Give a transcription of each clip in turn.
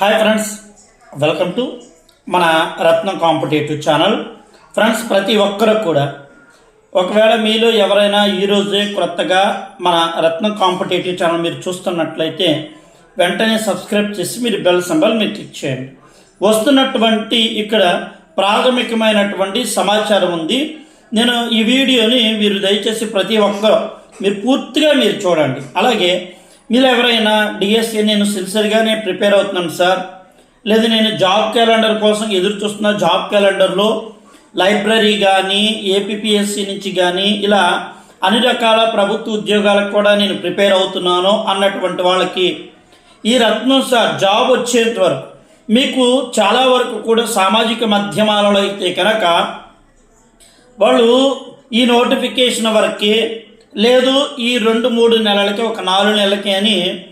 Hi friends welcome to మన రత్నం competitive channel. Friends ప్రతి ఒక్కరు కూడా ఒకవేళ మీలో ఎవరైనా ఈరోజే కొత్తగా మన రత్నం కాంపిటేటివ్ ఛానల్ మీరు చూస్తున్నట్లయితే వెంటనే సబ్స్క్రైబ్ చేసి మీరు బెల్ సింబల్ మీరు క్లిక్ చేయండి. వస్తున్నటువంటి ఇక్కడ ప్రాథమికమైనటువంటి సమాచారం ఉంది. నేను ఈ వీడియోని మీరు దయచేసి ప్రతి ఒక్కరు మీరు పూర్తిగా మీరు చూడండి. అలాగే మీరు ఎవరైనా డిఎస్సి నేను సిన్సియర్గానే ప్రిపేర్ అవుతున్నాను సార్. లేదా నేను జాబ్ క్యాలెండర్ కోసం ఎదురు చూస్తున్న జాబ్ క్యాలెండర్లో లైబ్రరీ కానీ ఏపీఎస్సి నుంచి కానీ ఇలా అన్ని రకాల ప్రభుత్వ ఉద్యోగాలకు కూడా నేను ప్రిపేర్ అవుతున్నాను అన్నటువంటి వాళ్ళకి ఈ రత్నం సార్ జాబ్ వచ్చేంత వరకు. మీకు చాలా వరకు కూడా సామాజిక మాధ్యమాలలో అయితే కనుక వాళ్ళు ఈ నోటిఫికేషన్ వరకే లేదు ఈ రెండు మూడు నెలలకి ఒక నాలుగు నెలలకి అని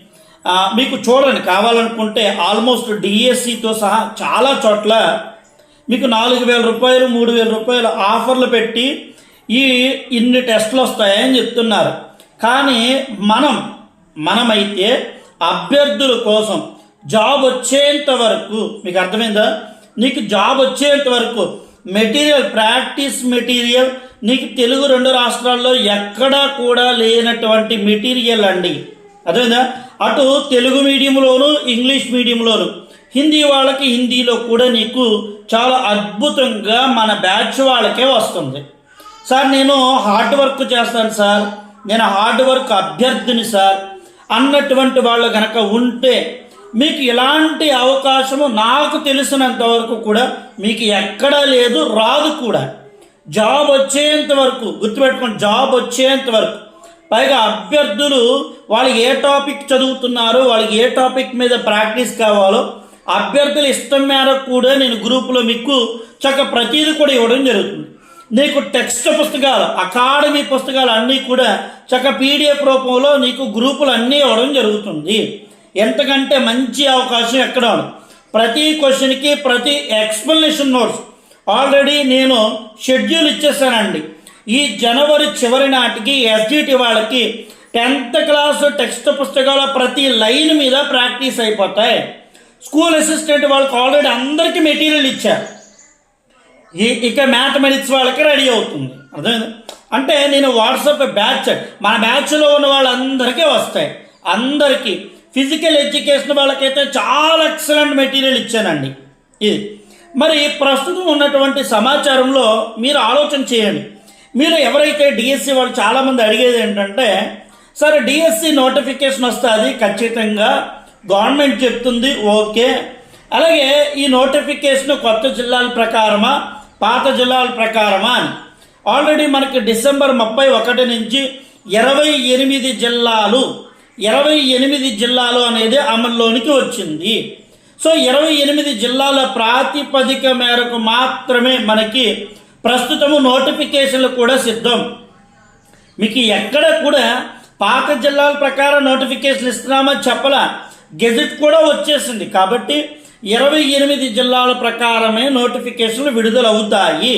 మీకు చూడండి కావాలనుకుంటే ఆల్మోస్ట్ డిఎస్సితో సహా చాలా చోట్ల మీకు నాలుగు వేల రూపాయలు మూడు వేల రూపాయలు ఆఫర్లు పెట్టి ఈ ఇన్ని టెస్టులు వస్తాయని చెప్తున్నారు. కానీ మనం మనమైతే అభ్యర్థుల కోసం జాబ్ వచ్చేంత వరకు మీకు అర్థమైందా? నీకు జాబ్ వచ్చేంత వరకు మెటీరియల్ ప్రాక్టీస్ మెటీరియల్ నీకు తెలుగు రెండు రాష్ట్రాల్లో ఎక్కడా కూడా లేనటువంటి మెటీరియల్ అండి. అదేవిధంగా అటు తెలుగు మీడియంలోను ఇంగ్లీష్ మీడియంలోను. హిందీ వాళ్ళకి హిందీలో కూడా నీకు చాలా అద్భుతంగా మన బ్యాచ్ వాళ్ళకే వస్తుంది. సార్ నేను హార్డ్ వర్క్ చేస్తాను సార్. నేను హార్డ్ వర్క్ అభ్యర్థిని సార్. అన్నటువంటి వాళ్ళు కనుక ఉంటే మీకు ఎలాంటి అవకాశము నాకు తెలిసినంత వరకు కూడా మీకు ఎక్కడా లేదు రాదు కూడా. జాబ్ వచ్చేంత వరకు గుర్తుపెట్టుకోండి జాబ్ వచ్చేంత వరకు. పైగా అభ్యర్థులు వాళ్ళు ఏ టాపిక్ చదువుతున్నారో వాళ్ళకి ఏ టాపిక్ మీద ప్రాక్టీస్ కావాలో అభ్యర్థుల ఇష్టం మేరకు కూడా నేను గ్రూపులో మీకు చక్క ప్రతీది కూడా ఇవ్వడం జరుగుతుంది. నీకు టెక్స్ట్ పుస్తకాలు అకాడమీ పుస్తకాలు అన్నీ కూడా చక్క పీడిఎఫ్ రూపంలో నీకు గ్రూపులు అన్నీ ఇవ్వడం జరుగుతుంది. ఎంతకంటే మంచి అవకాశం ఎక్కడ ప్రతి క్వశ్చన్కి ప్రతి ఎక్స్ప్లెనేషన్ నోట్స్ ఆల్రెడీ నేను షెడ్యూల్ ఇచ్చేసానండి. ఈ జనవరి చివరి నాటికి ఎస్జిటి వాళ్ళకి టెన్త్ క్లాస్ టెక్స్ట్ పుస్తకాల ప్రతి లైన్ మీద ప్రాక్టీస్ అయిపోతాయి. స్కూల్ అసిస్టెంట్ వాళ్ళకి ఆల్రెడీ అందరికీ మెటీరియల్ ఇచ్చారు. ఈ- ఇక మ్యాథమెటిక్స్ వాళ్ళకి రెడీ అవుతుంది. అర్థమైంది? అంటే నేను వాట్సాప్ బ్యాచ్ మన బ్యాచ్లో ఉన్న వాళ్ళందరికీ వస్తాయి. అందరికీ. ఫిజికల్ ఎడ్యుకేషన్ వాళ్ళకైతే చాలా ఎక్సలెంట్ మెటీరియల్ ఇచ్చానండి. ఇది. మరి ప్రస్తుతం ఉన్నటువంటి సమాచారంలో మీరు ఆలోచన చేయండి. మీరు ఎవరైతే డిఎస్సి వాళ్ళు చాలామంది అడిగేది ఏంటంటే సరే డిఎస్సి నోటిఫికేషన్ వస్తుంది ఖచ్చితంగా గవర్నమెంట్ చెప్తుంది ఓకే. అలాగే ఈ నోటిఫికేషన్ కొత్త జిల్లాల ప్రకారమా పాత జిల్లాల ప్రకారమా అని. ఆల్రెడీ మనకి డిసెంబర్ ముప్పై ఒకటి నుంచి ఇరవై ఎనిమిది జిల్లాలు ఇరవై ఎనిమిది జిల్లాలు అనేది అమల్లోనికి వచ్చింది. సో ఇరవై ఎనిమిది జిల్లాల ప్రాతిపదిక మేరకు మాత్రమే మనకి ప్రస్తుతము నోటిఫికేషన్లు కూడా సిద్ధం. మీకు ఎక్కడ కూడా పాత జిల్లాల ప్రకారం నోటిఫికేషన్ ఇస్తున్నామని చెప్పలా. గెజెట్ కూడా వచ్చేసింది. కాబట్టి ఇరవై ఎనిమిది జిల్లాల ప్రకారమే నోటిఫికేషన్లు విడుదల అవుతాయి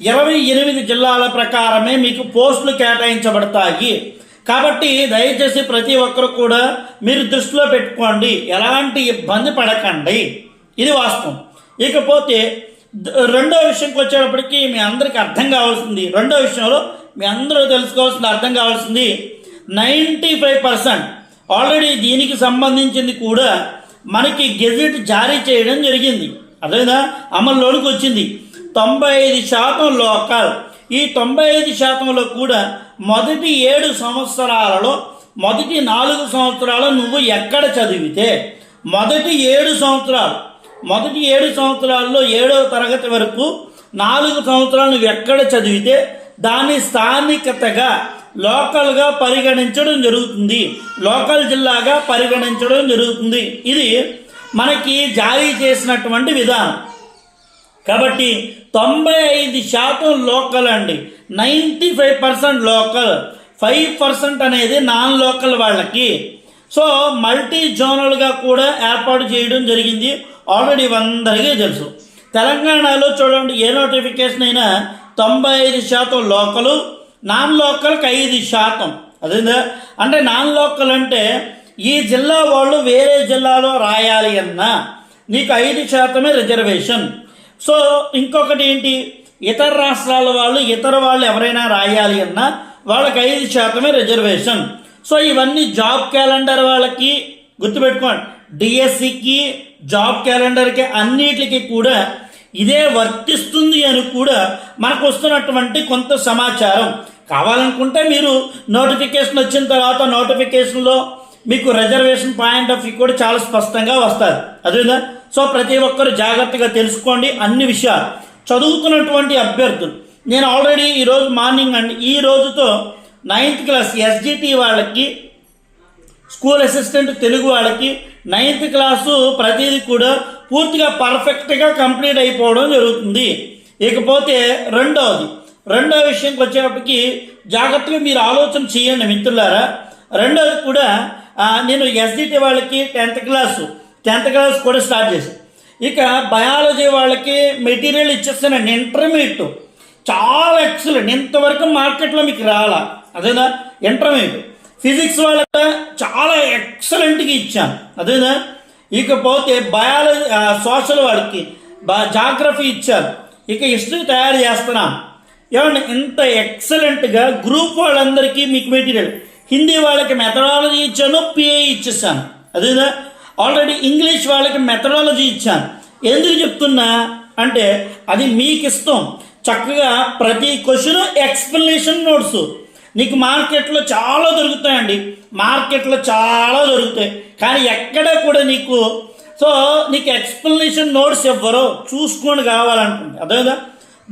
ఇరవై ఎనిమిది జిల్లాల ప్రకారమే మీకు పోస్టులు కేటాయించబడతాయి. కాబట్టి దయచేసి ప్రతి ఒక్కరు కూడా మీరు దృష్టిలో పెట్టుకోండి. ఎలాంటి ఇబ్బంది పడకండి. ఇది వాస్తవం. ఇకపోతే రెండో విషయంకి వచ్చేటప్పటికి మీ అందరికీ అర్థం కావాల్సింది. రెండో విషయంలో మీ అందరూ తెలుసుకోవాల్సింది అర్థం కావాల్సింది. నైంటీ ఫైవ్ పర్సెంట్ ఆల్రెడీ దీనికి సంబంధించింది కూడా మనకి గెజిట్ జారీ చేయడం జరిగింది. అదేనా అమల్లోనికి వచ్చింది. తొంభై ఐదు శాతం లోకల్. ఈ తొంభై ఐదు శాతంలో కూడా మొదటి ఏడు సంవత్సరాలలో మొదటి నాలుగు సంవత్సరాలు నువ్వు ఎక్కడ చదివితే మొదటి ఏడు సంవత్సరాలు మొదటి ఏడు సంవత్సరాల్లో ఏడవ తరగతి వరకు నాలుగు సంవత్సరాలు నువ్వు ఎక్కడ చదివితే దాన్ని స్థానికతగా లోకల్గా పరిగణించడం జరుగుతుంది. లోకల్ జిల్లాగా పరిగణించడం జరుగుతుంది. ఇది మనకి జారీ చేసినటువంటి విధానం. కాబట్టి తొంభై ఐదు శాతం లోకల్ అండి. Ninety five percent local. Five percent అనేది నాన్ లోకల్ వాళ్ళకి. సో మల్టీ జోనల్గా కూడా ఏర్పాటు చేయడం జరిగింది. ఆల్రెడీ అందరికీ తెలుసు. తెలంగాణలో చూడండి ఏ నోటిఫికేషన్ అయినా తొంభై ఐదు శాతం లోకలు నాన్ లోకల్కి ఐదు శాతం. అదేందా? అంటే నాన్ లోకల్ అంటే ఈ జిల్లా వాళ్ళు వేరే జిల్లాలో రాయాలి అన్నా నీకు ఐదు శాతమే రిజర్వేషన్. సో ఇంకొకటి ఏంటి? ఇతర రాష్ట్రాల వాళ్ళు ఇతర వాళ్ళు ఎవరైనా రాయాలి అన్నా వాళ్ళకి ఐదు శాతమే రిజర్వేషన్. సో ఇవన్నీ జాబ్ క్యాలెండర్ వాళ్ళకి గుర్తుపెట్టుకోండి. డిఎస్సికి జాబ్ క్యాలెండర్కి అన్నిటికి కూడా ఇదే వర్తిస్తుంది అని కూడా మనకు వస్తున్నటువంటి కొంత సమాచారం. కావాలనుకుంటే మీరు నోటిఫికేషన్ వచ్చిన తర్వాత నోటిఫికేషన్లో మీకు రిజర్వేషన్ పాయింట్ ఆఫ్ వ్యూ కూడా చాలా స్పష్టంగా వస్తుంది అదేనా సో ప్రతి ఒక్కరు జాగ్రత్తగా తెలుసుకోండి అన్ని విషయాలు. చదువుతున్నటువంటి అభ్యర్థులు. నేను ఆల్రెడీ ఈరోజు మార్నింగ్ అండి ఈ రోజుతో నైన్త్ క్లాస్ ఎస్జిటి వాళ్ళకి స్కూల్ అసిస్టెంట్ తెలుగు వాళ్ళకి నైన్త్ క్లాసు ప్రతిదీ కూడా పూర్తిగా పర్ఫెక్ట్గా కంప్లీట్ అయిపోవడం జరుగుతుంది. ఇకపోతే రెండవది రెండో విషయంకి వచ్చేటప్పటికి జాగ్రత్తగా మీరు ఆలోచన చేయండి మిత్రులారా. రెండోది కూడా నేను ఎస్డిటి వాళ్ళకి టెన్త్ క్లాసు టెన్త్ క్లాస్ కూడా స్టార్ట్ చేశాను ఇక బయాలజీ వాళ్ళకి మెటీరియల్ ఇచ్చేస్తానండి ఇంటర్మీడియట్ చాలా ఎక్సలెంట్ ఇంతవరకు మార్కెట్లో మీకు రాలా. అదేనా? ఇంటర్మీడియట్. ఫిజిక్స్ వాళ్ళకి చాలా ఎక్సలెంట్గా ఇచ్చాను. అదేనా? ఇకపోతే బయాలజీ సోషల్ వాళ్ళకి బా జాగ్రఫీ ఇచ్చారు ఇక హిస్టరీ తయారు చేస్తున్నాం ఏమండి ఇంత ఎక్సలెంట్గా గ్రూప్ వాళ్ళందరికీ మీకు మెటీరియల్. హిందీ వాళ్ళకి మెథడాలజీ ఇచ్చాను పిఏ ఇచ్చేసాను అదేనా? ఆల్రెడీ ఇంగ్లీష్ వాళ్ళకి మెథడాలజీ ఇచ్చాను. ఎందుకు చెప్తున్నా అంటే అది మీకు ఇష్టం చక్కగా ప్రతి క్వశ్చన్ ఎక్స్ప్లెనేషన్ నోట్స్. నీకు మార్కెట్లో చాలా దొరుకుతాయండి. మార్కెట్లో చాలా దొరుకుతాయి. కానీ ఎక్కడ కూడా నీకు సో నీకు ఎక్స్ప్లెనేషన్ నోట్స్ ఇవ్వరు చూసుకొని కావాలనుకుంటే. అదేదా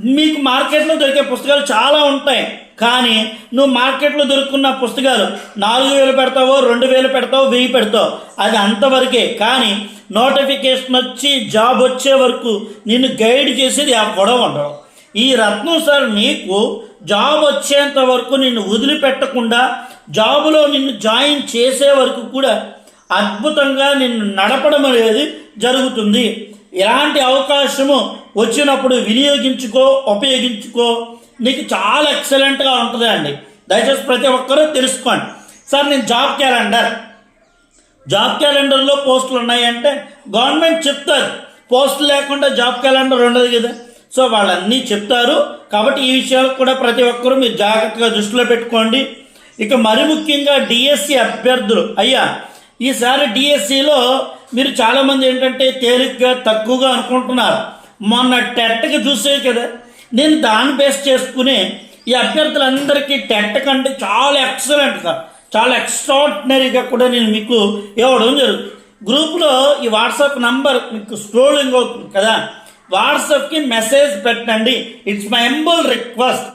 మీకు మార్కెట్లో దొరికే పుస్తకాలు చాలా ఉంటాయి. కానీ నువ్వు మార్కెట్లో దొరుకున్న పుస్తకాలు నాలుగు వేలు పెడతావో రెండు వేలు పెడతావో వెయ్యి పెడతావు అది అంతవరకే. కానీ నోటిఫికేషన్ వచ్చి జాబ్ వచ్చే వరకు నిన్ను గైడ్ చేసేది ఆ గొడవ ఉండవు. ఈ రత్నం సార్ నీకు జాబ్ వచ్చేంత వరకు నిన్ను వదిలిపెట్టకుండా జాబులో నిన్ను జాయిన్ చేసే వరకు కూడా అద్భుతంగా నిన్ను నడపడం అనేది జరుగుతుంది. ఎలాంటి అవకాశము వచ్చినప్పుడు వినియోగించుకో ఉపయోగించుకో. నీకు చాలా ఎక్సలెంట్గా ఉంటుంది అండి. దయచేసి ప్రతి ఒక్కరూ తెలుసుకోండి. సార్ నేను జాబ్ క్యాలెండర్. జాబ్ క్యాలెండర్లో పోస్టులు ఉన్నాయంటే గవర్నమెంట్ చెప్తారు. పోస్ట్ లేకుండా జాబ్ క్యాలెండర్ ఉండదు కదా. సో వాళ్ళన్నీ చెప్తారు. కాబట్టి ఈ విషయాలు కూడా ప్రతి ఒక్కరూ మీరు జాగ్రత్తగా దృష్టిలో పెట్టుకోండి. ఇక మరి ముఖ్యంగా డిఎస్సి అభ్యర్థులు. అయ్యా ఈసారి డిఎస్సిలో మీరు చాలామంది ఏంటంటే తేలిగ్గా తక్కువగా అనుకుంటున్నారు. మొన్న టెట్కి చూసే కదా నేను దాన్ని బేస్ చేసుకుని ఈ అభ్యర్థులందరికీ టెట్ కంటే చాలా ఎక్సలెంట్గా చాలా ఎక్స్ట్రాడినరీగా కూడా నేను మీకు ఇవ్వడం జరుగుతుంది. గ్రూప్లో ఈ వాట్సాప్ నంబర్ మీకు స్ట్రోలింగ్ అవుతుంది కదా. వాట్సాప్కి మెసేజ్ పెట్టండి. It's my ఎంబుల్ request